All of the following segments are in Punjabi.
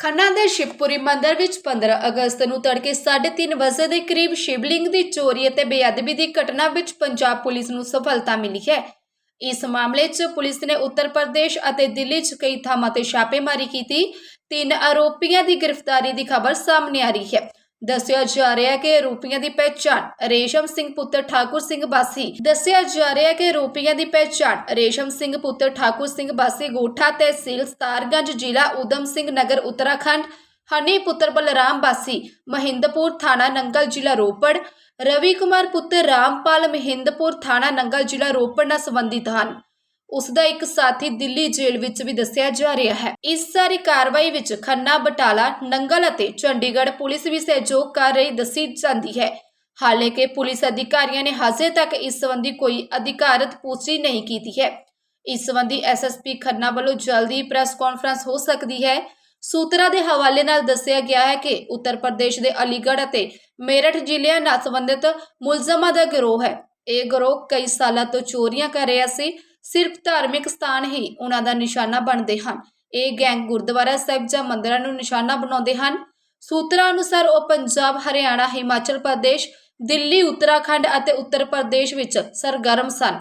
ਖੰਨਾ ਦੇ ਸ਼ਿਵਪੁਰੀ ਮੰਦਿਰ ਵਿੱਚ 15 ਅਗਸਤ ਨੂੰ ਤੜਕੇ 3:30 ਵਜੇ ਦੇ ਕਰੀਬ ਸ਼ਿਵਲਿੰਗ ਦੀ ਚੋਰੀ ਅਤੇ ਬੇਅਦਬੀ ਦੀ ਘਟਨਾ ਵਿੱਚ ਪੰਜਾਬ ਪੁਲਿਸ ਨੂੰ ਸਫਲਤਾ ਮਿਲੀ ਹੈ। ਇਸ ਮਾਮਲੇ 'ਚ ਪੁਲਿਸ ਨੇ ਉੱਤਰ ਪ੍ਰਦੇਸ਼ ਅਤੇ ਦਿੱਲੀ 'ਚ ਕਈ ਥਾਵਾਂ ਤੇ ਛਾਪੇਮਾਰੀ ਕੀਤੀ। ਤਿੰਨ ਆਰੋਪੀਆਂ ਦੀ ਗ੍ਰਿਫਤਾਰੀ ਦੀ ਖਬਰ ਸਾਹਮਣੇ ਆ ਰਹੀ ਹੈ। ਦੱਸਿਆ ਜਾ ਰਿਹਾ ਹੈ ਕਿ ਆਰੋਪੀਆਂ ਦੀ ਪਹਿਚਾਣ ਰੇਸ਼ਮ ਸਿੰਘ ਪੁੱਤਰ ਠਾਕੁਰ ਸਿੰਘ ਬਾਸੀ, ਦੱਸਿਆ ਜਾ ਰਿਹਾ ਹੈ ਕਿ ਆਰੋਪੀਆਂ ਦੀ ਪਹਿਚਾਣ ਰੇਸ਼ਮ ਸਿੰਘ ਪੁੱਤਰ ਠਾਕੁਰ ਸਿੰਘ ਬਾਸੀ, ਗੋਠਾ ਤਹਿਸੀਲ ਸਤਾਰਗੰਜ ਜ਼ਿਲ੍ਹਾ ਉਦਮ ਸਿੰਘ ਨਗਰ, ਉੱਤਰਾਖੰਡ ਹਨੀ ਪੁੱਤਰ ਬਲਰਾਮ ਬਾਸੀ, ਮਹਿੰਦਪੁਰ ਥਾਣਾ ਨੰਗਲ ਜ਼ਿਲ੍ਹਾ ਰੋਪੜ, ਰਵੀ ਕੁਮਾਰ ਪੁੱਤਰ ਰਾਮਪਾਲ ਮਹਿੰਦਪੁਰ ਥਾਣਾ ਨੰਗਲ ਜ਼ਿਲ੍ਹਾ ਰੋਪੜ ਨਾਲ ਸੰਬੰਧਿਤ ਹਨ। ਉਸ ਦਾ ਇੱਕ ਸਾਥੀ ਦਿੱਲੀ ਜੇਲ੍ਹ ਵਿੱਚ ਵੀ ਦੱਸਿਆ ਜਾ ਰਿਹਾ ਹੈ। ਇਸ ਸਾਰੀ ਕਾਰਵਾਈ ਵਿੱਚ ਖੰਨਾ, ਬਟਾਲਾ, ਨੰਗਲ ਅਤੇ ਚੰਡੀਗੜ੍ਹ ਪੁਲਿਸ ਵੀ ਸਹਿਯੋਗ ਕਰ ਰਹੀ ਦੱਸੀ ਜਾਂਦੀ ਹੈ। ਹਾਲਾਂਕਿ ਪੁਲਿਸ ਅਧਿਕਾਰੀਆਂ ਨੇ ਹਜੇ ਤੱਕ ਇਸ ਸੰਬੰਧੀ ਕੋਈ ਅਧਿਕਾਰਤ ਪੁਸ਼ਟੀ ਨਹੀਂ ਕੀਤੀ ਹੈ। ਇਸ ਸੰਬੰਧੀ ਐਸਐਸਪੀ ਖੰਨਾ ਵੱਲੋਂ ਜਲਦੀ ਪ੍ਰੈਸ ਕਾਨਫਰੰਸ ਹੋ ਸਕਦੀ ਹੈ। ਸੂਤਰਾਂ ਦੇ ਹਵਾਲੇ ਨਾਲ ਦੱਸਿਆ ਗਿਆ ਹੈ ਕਿ ਉੱਤਰ ਪ੍ਰਦੇਸ਼ ਦੇ ਅਲੀਗੜ੍ਹ ਅਤੇ ਮੇਰਠ ਜ਼ਿਲ੍ਹਿਆਂ ਨਾਲ ਸੰਬੰਧਿਤ ਮੁਲਜ਼ਮਾਂ ਦਾ ਗਿਰੋਹ ਹੈ। ਇਹ ਗਿਰੋਹ ਕਈ ਸਾਲਾਂ ਤੋਂ ਚੋਰੀਆਂ ਕਰ ਰਿਹਾ ਸੀ। ਸਿਰਫ ਧਾਰਮਿਕ ਸਥਾਨ ਹੀ ਉਹਨਾਂ ਦਾ ਨਿਸ਼ਾਨਾ ਬਣਦੇ ਹਨ। ਇਹ ਗੈਂਗ ਗੁਰਦੁਆਰਾ ਸਾਹਿਬ ਜਾਂ ਮੰਦਰਾਂ ਨੂੰ ਨਿਸ਼ਾਨਾ ਬਣਾਉਂਦੇ ਹਨ। ਸੂਤਰਾਂ ਅਨੁਸਾਰ ਉਹ ਪੰਜਾਬ, ਹਰਿਆਣਾ, ਹਿਮਾਚਲ ਪ੍ਰਦੇਸ਼, ਦਿੱਲੀ, ਉੱਤਰਾਖੰਡ ਅਤੇ ਉੱਤਰ ਪ੍ਰਦੇਸ਼ ਵਿੱਚ ਸਰਗਰਮ ਸਨ।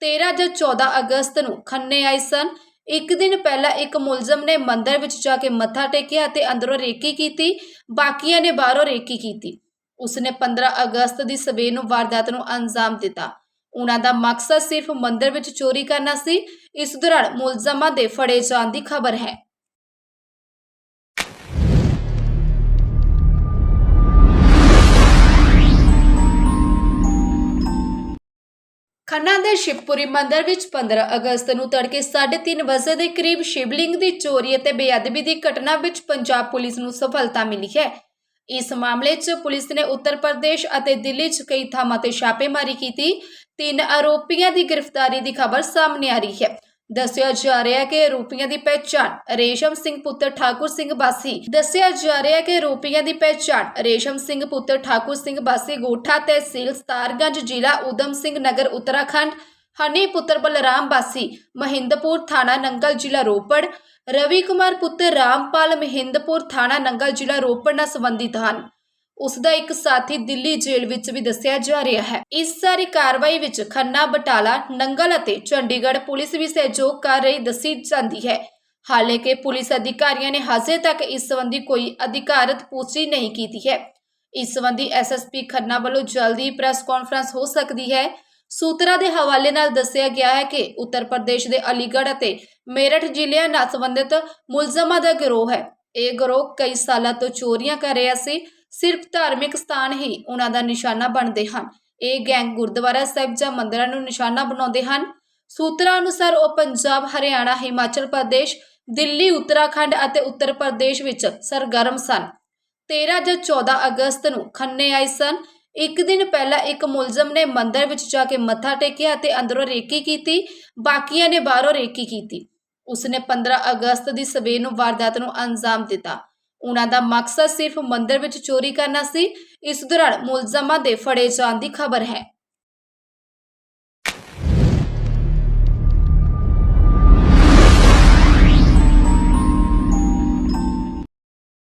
13 ਜਾਂ 14 ਅਗਸਤ ਨੂੰ ਖੰਨੇ ਆਏ ਸਨ। ਇੱਕ ਦਿਨ ਪਹਿਲਾਂ ਇੱਕ ਮੁਲਜ਼ਮ ਨੇ ਮੰਦਰ ਵਿੱਚ ਜਾ ਕੇ ਮੱਥਾ ਟੇਕਿਆ ਅਤੇ ਅੰਦਰੋਂ ਰੇਕੀ ਕੀਤੀ, ਬਾਕੀਆਂ ਨੇ ਬਾਹਰੋਂ ਰੇਕੀ ਕੀਤੀ। ਉਸਨੇ 15 ਅਗਸਤ ਦੀ ਸਵੇਰ ਨੂੰ ਵਾਰਦਾਤ ਨੂੰ ਅੰਜਾਮ ਦਿੱਤਾ। ਉਹਨਾਂ ਦਾ ਮਕਸਦ ਸਿਰਫ ਮੰਦਰ ਵਿੱਚ ਚੋਰੀ ਕਰਨਾ ਸੀ, ਇਸ ਦੌਰਾਨ ਮੁਲਜ਼ਮਾਂ ਦੇ ਫੜੇ ਜਾਣ ਦੀ ਖਬਰ ਹੈ। ਖੰਨਾ ਦੇ ਸ਼ਿਵਪੁਰੀ ਮੰਦਿਰ ਵਿੱਚ 15 ਅਗਸਤ ਨੂੰ ਤੜਕੇ 3:30 ਵਜੇ ਦੇ ਕਰੀਬ ਸ਼ਿਵਲਿੰਗ ਦੀ ਚੋਰੀ ਅਤੇ ਬੇਅਦਬੀ ਦੀ ਘਟਨਾ ਵਿੱਚ ਪੰਜਾਬ ਪੁਲਿਸ ਨੂੰ ਸਫਲਤਾ ਮਿਲੀ ਹੈ। ਇਸ ਮਾਮਲੇ 'ਚ ਪੁਲਿਸ ਨੇ ਉੱਤਰ ਪ੍ਰਦੇਸ਼ ਅਤੇ ਦਿੱਲੀ 'ਚ ਕਈ ਥਾਵਾਂ ਤੇ ਛਾਪੇਮਾਰੀ ਕੀਤੀ। ਤਿੰਨ ਆਰੋਪੀਆਂ ਦੀ ਗ੍ਰਿਫਤਾਰੀ ਦੀ ਖਬਰ ਸਾਹਮਣੇ ਆ ਰਹੀ ਹੈ। ਦੱਸਿਆ ਜਾ ਰਿਹਾ ਹੈ ਕਿ ਆਰੋਪੀਆਂ ਦੀ ਪਹਿਚਾਣ ਰੇਸ਼ਮ ਸਿੰਘ ਪੁੱਤਰ ਠਾਕੁਰ ਸਿੰਘ ਬਾਸੀ। ਦੱਸਿਆ ਜਾ ਰਿਹਾ ਹੈ ਕਿ ਆਰੋਪੀਆਂ ਦੀ ਪਹਿਚਾਣ ਰੇਸ਼ਮ ਸਿੰਘ ਪੁੱਤਰ ਠਾਕੁਰ ਸਿੰਘ ਬਾਸੀ ਗੋਠਾ ਤਹਿਸੀਲ ਸਤਾਰਗੰਜ ਜ਼ਿਲ੍ਹਾ ਉਦਮ ਸਿੰਘ ਨਗਰ, ਉੱਤਰਾਖੰਡ ਹਨੀ ਪੁੱਤਰ ਬਲਰਾਮ ਬਾਸੀ ਮਹਿੰਦਪੁਰ ਥਾਣਾ ਨੰਗਲ ਜ਼ਿਲ੍ਹਾ ਰੋਪੜ, ਰਵੀ ਕੁਮਾਰ ਪੁੱਤਰ ਰਾਮਪਾਲ ਮਹਿੰਦਪੁਰ ਥਾਣਾ ਨੰਗਲ ਜ਼ਿਲ੍ਹਾ ਰੋਪੜ ਨਾਲ ਸੰਬੰਧਿਤ ਹਨ। ਉਸ ਦਾ ਇੱਕ ਸਾਥੀ ਦਿੱਲੀ ਜੇਲ੍ਹ ਵਿੱਚ ਵੀ ਦੱਸਿਆ ਜਾ ਰਿਹਾ ਹੈ। ਇਸ ਸਾਰੀ ਕਾਰਵਾਈ ਵਿੱਚ ਖੰਨਾ ਬਟਾਲਾ, ਨੰਗਲ ਅਤੇ ਚੰਡੀਗੜ੍ਹ ਪੁਲਿਸ ਵੀ ਸਹਿਯੋਗ ਕਰ ਰਹੀ ਦੱਸੀ ਜਾਂਦੀ ਹੈ। ਹਾਲਾਂਕਿ ਪੁਲਿਸ ਅਧਿਕਾਰੀਆਂ ਨੇ ਹਜੇ ਤੱਕ ਇਸ ਸੰਬੰਧੀ ਕੋਈ ਅਧਿਕਾਰਤ ਪੁਸ਼ਟੀ ਨਹੀਂ ਕੀਤੀ ਹੈ। ਇਸ ਸੰਬੰਧੀ ਐਸਐਸਪੀ ਖੰਨਾ ਵੱਲੋਂ ਜਲਦੀ ਪ੍ਰੈਸ ਕਾਨਫਰੰਸ ਹੋ ਸਕਦੀ ਹੈ। ਸੂਤਰਾਂ ਦੇ ਹਵਾਲੇ ਨਾਲ ਦੱਸਿਆ ਗਿਆ ਹੈ ਕਿ ਉੱਤਰ ਪ੍ਰਦੇਸ਼ ਦੇ ਅਲੀਗੜ੍ਹ ਅਤੇ ਮੇਰਠ ਜ਼ਿਲ੍ਹਿਆਂ ਨਾਲ ਸੰਬੰਧਿਤ ਮੁਲਜ਼ਮਾਂ ਦਾ ਗਿਰੋਹ ਹੈ। ਇਹ ਗਿਰੋਹ ਕਈ ਸਾਲਾਂ ਤੋਂ ਚੋਰੀਆਂ ਕਰ ਰਿਹਾ ਸੀ। ਸਿਰਫ ਧਾਰਮਿਕ ਸਥਾਨ ਹੀ ਉਹਨਾਂ ਦਾ ਨਿਸ਼ਾਨਾ ਬਣਦੇ ਹਨ। ਇਹ ਗੈਂਗ ਗੁਰਦੁਆਰਾ ਸਾਹਿਬ ਜਾਂ ਮੰਦਰਾਂ ਨੂੰ ਨਿਸ਼ਾਨਾ ਬਣਾਉਂਦੇ ਹਨ। ਸੂਤਰਾਂ ਅਨੁਸਾਰ ਉਹ ਪੰਜਾਬ, ਹਰਿਆਣਾ, ਹਿਮਾਚਲ ਪ੍ਰਦੇਸ਼, ਦਿੱਲੀ, ਉੱਤਰਾਖੰਡ ਅਤੇ ਉੱਤਰ ਪ੍ਰਦੇਸ਼ ਵਿੱਚ ਸਰਗਰਮ ਸਨ। 13 ਜਾਂ 14 ਅਗਸਤ ਨੂੰ ਖੰਨੇ ਆਏ ਸਨ। ਇੱਕ ਦਿਨ ਪਹਿਲਾਂ ਇੱਕ ਮੁਲਜ਼ਮ ਨੇ ਮੰਦਰ ਵਿੱਚ ਜਾ ਕੇ ਮੱਥਾ ਟੇਕਿਆ ਅਤੇ ਅੰਦਰੋਂ ਰੇਕੀ ਕੀਤੀ, ਬਾਕੀਆਂ ਨੇ ਬਾਹਰੋਂ ਰੇਕੀ ਕੀਤੀ। ਉਸਨੇ 15 ਅਗਸਤ ਦੀ ਸਵੇਰ ਨੂੰ ਵਾਰਦਾਤ ਨੂੰ ਅੰਜਾਮ ਦਿੱਤਾ। ਉਹਨਾਂ ਦਾ ਮਕਸਦ ਸਿਰਫ ਮੰਦਰ ਵਿੱਚ ਚੋਰੀ ਕਰਨਾ ਸੀ। ਇਸ ਦੌਰਾਨ ਮੁਲਜ਼ਮਾਂ ਦੇ ਫੜੇ ਜਾਣ ਦੀ ਖਬਰ ਹੈ।